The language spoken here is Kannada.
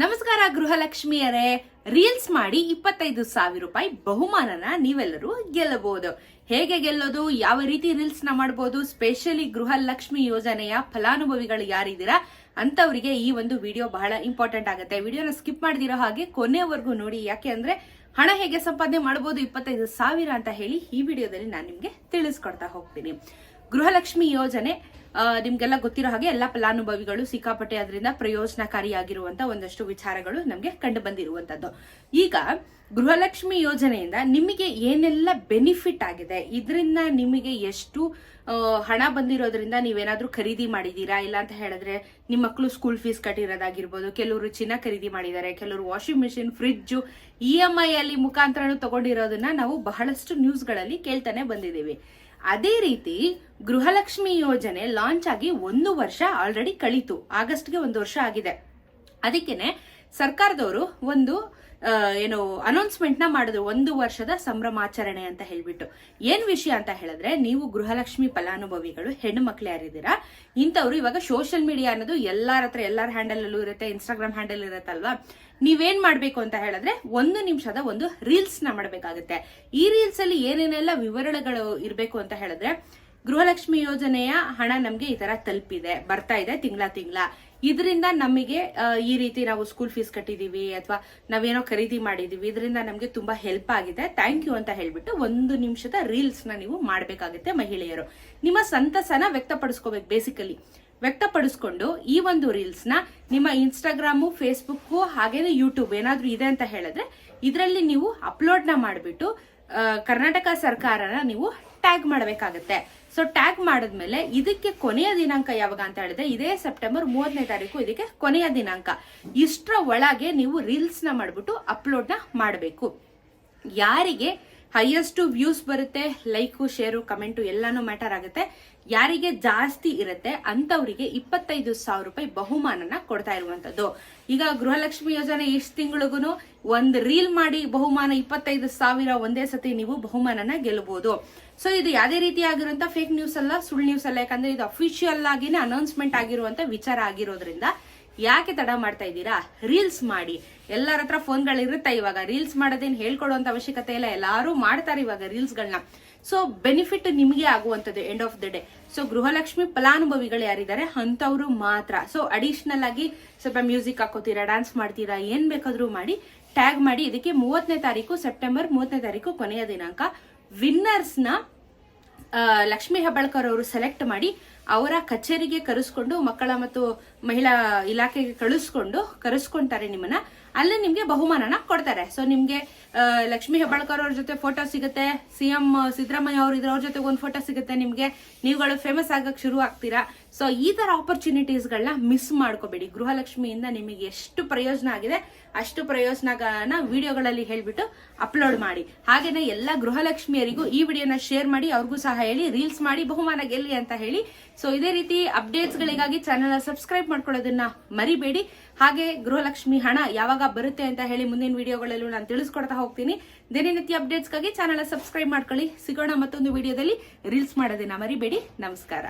ನಮಸ್ಕಾರ ಗೃಹಲಕ್ಷ್ಮಿಯರೇ. ರೀಲ್ಸ್ ಮಾಡಿ ಇಪ್ಪತ್ತೈದು ಸಾವಿರ ರೂಪಾಯಿ ಬಹುಮಾನನ ನೀವೆಲ್ಲರೂ ಗೆಲ್ಲಬಹುದು. ಹೇಗೆ ಗೆಲ್ಲೋದು? ಯಾವ ರೀತಿ ರೀಲ್ಸ್ನ ಮಾಡಬಹುದು ಸ್ಪೆಷಲಿ ಗೃಹಲಕ್ಷ್ಮಿ ಯೋಜನೆಯ ಫಲಾನುಭವಿಗಳು ಯಾರಿದ್ದೀರಾ? ಅಂತವರಿಗೆ ಈ ಒಂದು ವಿಡಿಯೋ ಬಹಳ ಇಂಪಾರ್ಟೆಂಟ್ ಆಗುತ್ತೆ. ವಿಡಿಯೋನ ಸ್ಕಿಪ್ ಮಾಡದಿರೋ ಹಾಗೆ ಕೊನೆವರೆಗೂ ನೋಡಿ. ಯಾಕೆ ಅಂದ್ರೆ ಹಣ ಹೇಗೆ ಸಂಪಾದನೆ ಮಾಡಬಹುದು ಇಪ್ಪತ್ತೈದು ಸಾವಿರ ಅಂತ ಹೇಳಿ ಈ ವಿಡಿಯೋದಲ್ಲಿ ನಾನು ನಿಮ್ಗೆ ತಿಳಿಸ್ಕೊಡ್ತಾ ಹೋಗ್ತೀನಿ. ಗೃಹಲಕ್ಷ್ಮಿ ಯೋಜನೆ ನಿಮಗೆಲ್ಲ ಗೊತ್ತಿರೋ ಹಾಗೆ ಎಲ್ಲ ಫಲಾನುಭವಿಗಳು ಸಿಕ್ಕಾಪಟ್ಟೆ ಅದರಿಂದ ಪ್ರಯೋಜನಕಾರಿಯಾಗಿರುವಂತ ಒಂದಷ್ಟು ವಿಚಾರಗಳು ನಮಗೆ ಕಂಡು ಬಂದಿರುವಂತದ್ದು. ಈಗ ಗೃಹಲಕ್ಷ್ಮಿ ಯೋಜನೆಯಿಂದ ನಿಮಗೆ ಏನೆಲ್ಲ ಬೆನಿಫಿಟ್ ಆಗಿದೆ? ಇದರಿಂದ ನಿಮಗೆ ಎಷ್ಟು ಹಣ ಬಂದಿರೋದ್ರಿಂದ ನೀವೇನಾದ್ರೂ ಖರೀದಿ ಮಾಡಿದೀರಾ ಇಲ್ಲ ಅಂತ ಹೇಳಿದ್ರೆ ನಿಮ್ಮ ಮಕ್ಕಳು ಸ್ಕೂಲ್ ಫೀಸ್ ಕಟ್ಟಿರೋದಾಗಿರ್ಬೋದು, ಕೆಲವರು ಚಿನ್ನ ಖರೀದಿ ಮಾಡಿದ್ದಾರೆ, ಕೆಲವರು washing machine fridge E M I ಅಲ್ಲಿ ಮುಖಾಂತರ ತಗೊಂಡಿರೋದನ್ನ ನಾವು ಬಹಳಷ್ಟು ನ್ಯೂಸ್ಗಳಲ್ಲಿ ಕೇಳ್ತಾನೆ ಬಂದಿದ್ದೀವಿ. ಅದೇ ರೀತಿ ಗೃಹಲಕ್ಷ್ಮಿ ಯೋಜನೆ ಲಾಂಚ್ ಆಗಿ ಒಂದು ವರ್ಷ ಆಲ್ರೆಡಿ ಕಳೀತು. ಆಗಸ್ಟ್ಗೆ ಒಂದು ವರ್ಷ ಆಗಿದೆ. ಅದಕ್ಕೇನೆ ಸರ್ಕಾರದವರು ಒಂದು ಏನು ಅನೌನ್ಸ್ಮೆಂಟ್ನ ಮಾಡಿದ್ರು ಒಂದು ವರ್ಷದ ಸಂಭ್ರಮಾಚರಣೆ ಅಂತ ಹೇಳ್ಬಿಟ್ಟು. ಏನ್ ವಿಷಯ ಅಂತ ಹೇಳಿದ್ರೆ, ನೀವು ಗೃಹಲಕ್ಷ್ಮಿ ಫಲಾನುಭವಿಗಳು ಹೆಣ್ಣು ಮಕ್ಳು ಯಾರಿದ್ದೀರಾ, ಇಂಥವ್ರು ಇವಾಗ ಸೋಷಿಯಲ್ ಮೀಡಿಯಾ ಅನ್ನೋದು ಎಲ್ಲರ ಹತ್ರ, ಎಲ್ಲರ ಹ್ಯಾಂಡಲ್ ಅಲ್ಲೂ ಇರುತ್ತೆ ಇನ್ಸ್ಟಾಗ್ರಾಮ್ ಹ್ಯಾಂಡಲ್ ಇರುತ್ತಲ್ವಾ? ನೀವೇನ್ ಮಾಡ್ಬೇಕು ಅಂತ ಹೇಳಿದ್ರೆ, ಒಂದು ನಿಮಿಷದ ಒಂದು ರೀಲ್ಸ್ನ ಮಾಡಬೇಕಾಗುತ್ತೆ. ಈ ರೀಲ್ಸ್ ಅಲ್ಲಿ ಏನೇನೆಲ್ಲ ವಿವರಣೆಗಳು ಇರಬೇಕು ಅಂತ ಹೇಳಿದ್ರೆ ಗೃಹಲಕ್ಷ್ಮಿ ಯೋಜನೆಯ ಹಣ ನಮ್ಗೆ ಈ ತರ ತಲುಪಿದೆ, ಬರ್ತಾ ಇದೆ ತಿಂಗಳ ತಿಂಗಳ. ಇದರಿಂದ ನಮಗೆ ಈ ರೀತಿ ನಾವು ಸ್ಕೂಲ್ ಫೀಸ್ ಕಟ್ಟಿದೀವಿ ಅಥವಾ ನಾವೇನೋ ಖರೀದಿ ಮಾಡಿದೀವಿ, ಇದರಿಂದ ನಮಗೆ ತುಂಬಾ ಹೆಲ್ಪ್ ಆಗಿದೆ. ಥ್ಯಾಂಕ್ ಯು ಅಂತ ಹೇಳ್ಬಿಟ್ಟು ಒಂದು ನಿಮಿಷದ ರೀಲ್ಸ್ನ ನೀವು ಮಾಡಬೇಕಾಗುತ್ತೆ ಮಹಿಳೆಯರು. ನಿಮ್ಮ ಸಂತಸನ ವ್ಯಕ್ತಪಡಿಸ್ಕೋಬೇಕು ಬೇಸಿಕಲಿ ವ್ಯಕ್ತಪಡಿಸ್ಕೊಂಡು ಈ ಒಂದು ರೀಲ್ಸ್ನ ನಿಮ್ಮ ಇನ್ಸ್ಟಾಗ್ರಾಮು ಫೇಸ್ಬುಕ್ಕು ಹಾಗೇನೆ ಯೂಟ್ಯೂಬ್ ಏನಾದರೂ ಇದೆ ಅಂತ ಹೇಳಿದ್ರೆ, ಇದರಲ್ಲಿ ನೀವು ಅಪ್ಲೋಡ್ನ ಮಾಡಿಬಿಟ್ಟು ಕರ್ನಾಟಕ ಸರ್ಕಾರನ ನೀವು ಟ್ಯಾಗ್ ಮಾಡಬೇಕಾಗತ್ತೆ. ಸೊ ಟ್ಯಾಗ್ ಮಾಡಿದ್ಮೇಲೆ ಇದಕ್ಕೆ ಕೊನೆಯ ದಿನಾಂಕ ಯಾವಾಗ ಅಂತ ಹೇಳಿದ್ರೆ ಇದೇ ಸೆಪ್ಟೆಂಬರ್ ಮೂವತ್ತನೇ ತಾರೀಕು ಇದಕ್ಕೆ ಕೊನೆಯ ದಿನಾಂಕ. ಇಷ್ಟರ ಒಳಗೆ ನೀವು ರೀಲ್ಸ್ನ ಅಪ್ಲೋಡ್ನ ಮಾಡಬೇಕು. ಯಾರಿಗೆ? ಹೈಯೆಸ್ಟ್ ವ್ಯೂಸ್ ಬರುತ್ತೆ ಲೈಕು ಶೇರು ಕಮೆಂಟು ಎಲ್ಲಾನು ಮ್ಯಾಟರ್ ಆಗುತ್ತೆ. ಯಾರಿಗೆ ಜಾಸ್ತಿ ಇರುತ್ತೆ ಅಂತವರಿಗೆ ಇಪ್ಪತ್ತೈದು ಸಾವಿರ ರೂಪಾಯಿ ಬಹುಮಾನನ ಕೊಡ್ತಾ ಇರುವಂತದ್ದು ಈಗ ಗೃಹಲಕ್ಷ್ಮಿ ಯೋಜನೆ ಎಷ್ಟು ತಿಂಗಳಿಗೂ ಒಂದು ರೀಲ್ ಮಾಡಿ ಬಹುಮಾನ ಇಪ್ಪತ್ತೈದು ಸಾವಿರ ಒಂದೇ ಸತಿ ನೀವು ಬಹುಮಾನನ ಗೆಲ್ಲಬಹುದು ಸೊ ಇದು ಯಾವುದೇ ರೀತಿಯಾಗಿರುವಂತ ಫೇಕ್ ನ್ಯೂಸ್ ಅಲ್ಲ, ಸುಳ್ಳು ನ್ಯೂಸ್ ಅಲ್ಲ. ಯಾಕಂದ್ರೆ ಇದು ಅಫಿಷಿಯಲ್ ಆಗಿನೇ ಅನೌನ್ಸ್ಮೆಂಟ್ ಆಗಿರುವಂತ ವಿಚಾರ ಆಗಿರೋದ್ರಿಂದ ಯಾಕೆ ತಡ ಮಾಡ್ತಾ ಇದ್ದೀರಾ? ರೀಲ್ಸ್ ಮಾಡಿ. ಎಲ್ಲರ ಹತ್ರ ಫೋನ್ಗಳಿರುತ್ತೆ ಇವಾಗ. ರೀಲ್ಸ್ ಮಾಡೋದೇನು ಹೇಳ್ಕೊಡುವಂತ ಅವಶ್ಯಕತೆ ಇಲ್ಲ. ಎಲ್ಲರೂ ಮಾಡ್ತಾರೆ ಇವಾಗ ರೀಲ್ಸ್ಗಳನ್ನ ಸೊ ಬೆನಿಫಿಟ್ ನಿಮಗೆ ಆಗುವಂಥದ್ದು end of the day so Gruhalakshmi ಫಲಾನುಭವಿಗಳು ಯಾರಿದ್ದಾರೆ? ಅಂತವ್ರು ಮಾತ್ರ. ಸೊ ಅಡಿಷನಲ್ ಆಗಿ ಸ್ವಲ್ಪ ಮ್ಯೂಸಿಕ್ ಹಾಕೋತೀರಾ ಡ್ಯಾನ್ಸ್ ಮಾಡ್ತೀರಾ ಏನ್ ಬೇಕಾದರೂ ಮಾಡಿ ಟ್ಯಾಗ್ ಮಾಡಿ. ಇದಕ್ಕೆ ಮೂವತ್ತನೇ ತಾರೀಕು ಸೆಪ್ಟೆಂಬರ್ ಮೂವತ್ತನೇ ತಾರೀಕು ಕೊನೆಯ ದಿನಾಂಕ. ವಿನ್ನರ್ಸ್ನ ಆ, ಲಕ್ಷ್ಮೀ ಹೆಬ್ಬಾಳ್ಕರ್ ಅವರು ಸೆಲೆಕ್ಟ್ ಮಾಡಿ ಅವರ ಕಚೇರಿಗೆ ಕರೆಸ್ಕೊಂಡು ಮಕ್ಕಳ ಮತ್ತು ಮಹಿಳಾ ಇಲಾಖೆಗೆ ಕಳಿಸ್ಕೊಂಡು ಕರೆಸ್ಕೊಂತಾರೆ ನಿಮ್ಮನ್ನ. ಅಲ್ಲಿ ನಿಮ್ಗೆ ಬಹುಮಾನನ ಕೊಡ್ತಾರೆ. ಸೊ ನಿಮ್ಗೆ ಲಕ್ಷ್ಮಿ ಹೆಬ್ಬಾಳ್ಕರ್ ಅವ್ರ ಜೊತೆ ಫೋಟೋ ಸಿಗುತ್ತೆ. ಸಿಎಂ, ಸಿದ್ದರಾಮಯ್ಯ ಅವ್ರ ಇದ್ರ ಅವ್ರ ಜೊತೆ ಒಂದು ಫೋಟೋ ಸಿಗುತ್ತೆ ನಿಮ್ಗೆ. ನೀವುಗಳು ಫೇಮಸ್ ಆಗಕ್ ಶುರು ಆಗ್ತೀರಾ? ಸೊ ಈ ತರ ಆಪರ್ಚುನಿಟೀಸ್ ಗಳನ್ನ ಮಿಸ್ ಮಾಡ್ಕೋಬೇಡಿ. ಗೃಹಲಕ್ಷ್ಮಿಯಿಂದ ನಿಮಗೆ ಎಷ್ಟು ಪ್ರಯೋಜನ ಆಗಿದೆ, ಅಷ್ಟು ಪ್ರಯೋಜನಗಳನ್ನ ವಿಡಿಯೋಗಳಲ್ಲಿ ಹೇಳ್ಬಿಟ್ಟು ಅಪ್ಲೋಡ್ ಮಾಡಿ. ಹಾಗೇನೆ ಎಲ್ಲ ಗೃಹಲಕ್ಷ್ಮಿಯರಿಗೂ ಈ ವಿಡಿಯೋನ ಶೇರ್ ಮಾಡಿ, ಅವ್ರಿಗೂ ಸಹ ಹೇಳಿ ರೀಲ್ಸ್ ಮಾಡಿ, ಬಹುಮಾನ ಗೆಲ್ಲಿ ಅಂತ ಹೇಳಿ ಸೊ ಇದೇ ರೀತಿ ಅಪ್ಡೇಟ್ಸ್ ಗಳಿಗಾಗಿ ಚಾನೆಲ್ ಸಬ್ಸ್ಕ್ರೈಬ್ ಮಾಡ್ಕೊಳ್ಳೋದನ್ನ ಮರಿಬೇಡಿ. ಹಾಗೆ ಗೃಹಲಕ್ಷ್ಮಿ ಹಣ ಯಾವಾಗ ಬರುತ್ತೆ ಅಂತ ಹೇಳಿ ಮುಂದಿನ ವಿಡಿಯೋಗಳಲ್ಲೂ ನಾನು ತಿಳಿಸ್ಕೊಡ್ತಾ ಹೋಗ್ತೀನಿ. ದಿನನಿತ್ಯ ಅಪ್ಡೇಟ್ಸ್ಗಾಗಿ ಚಾನೆಲ್ ಸಬ್ಸ್ಕ್ರೈಬ್ ಮಾಡ್ಕೊಳ್ಳಿ. ಸಿಗೋಣ ಮತ್ತೊಂದು ವಿಡಿಯೋದಲ್ಲಿ ರೀಲ್ಸ್ ಮಾಡೋದನ್ನ ಮರಿಬೇಡಿ. ನಮಸ್ಕಾರ.